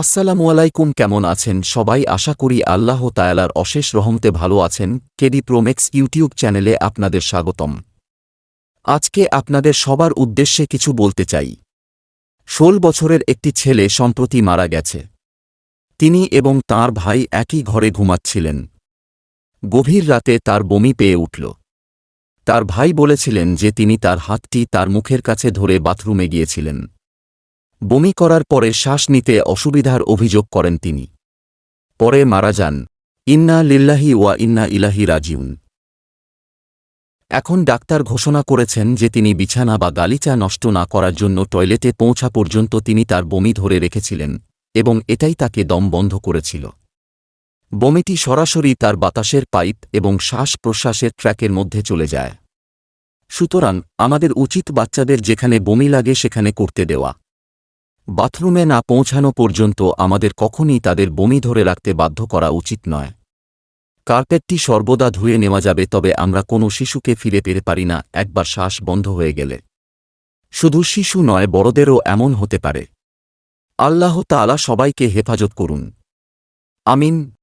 আসসালামু আলাইকুম, কেমন আছেন সবাই? আশা করি আল্লাহ তায়ালার অশেষ রহমতে ভালো আছেন। কেডি প্রোমেক্স ইউটিউব চ্যানেলে আপনাদের স্বাগতম। আজকে আপনাদের সবার উদ্দেশ্যে কিছু বলতে চাই। ষোল বছরের একটি ছেলে সম্প্রতি মারা গেছে। তিনি এবং তার ভাই একই ঘরে ঘুমাচ্ছিলেন। গভীর রাতে তার বমি পেয়ে উঠল। তার ভাই বলেছিলেন যে তিনি তার হাতটি তার মুখের কাছে ধরে বাথরুমে গিয়েছিলেন। বমি করার পরে শ্বাস নিতে অসুবিধার অভিযোগ করেন তিনি। পরে মারা যান। ইন্না লিল্লাহি ওয়া ইন্না ইলাহি রাজিউন। এখন ডাক্তার ঘোষণা করেছেন যে তিনি বিছানা বা গালিচা নষ্ট না করার জন্য টয়লেটে পৌঁছা পর্যন্ত তিনি তার বমি ধরে রেখেছিলেন এবং এটাই তাকে দম বন্ধ করেছিল। বমিটি সরাসরি তার বাতাসের পাইপ এবং শ্বাস প্রশ্বাসের ট্র্যাকের মধ্যে চলে যায়। সুতরাং আমাদের উচিত বাচ্চাদের যেখানে বমি লাগে সেখানে করতে দেওয়া। বাথরুমে না পৌঁছানো পর্যন্ত আমাদের কখনই তাদের বমি ধরে রাখতে বাধ্য করা উচিত নয়। কার্পেটটি সর্বদা ধুয়ে নেওয়া যাবে, তবে আমরা কোনো শিশুকে ফিরে পেতে পারি না, একবার শ্বাস বন্ধ হয়ে গেলে। শুধু শিশু নয়, বড়দেরও এমন হতে পারে। আল্লাহ তাআলা সবাইকে হেফাজত করুন। আমিন।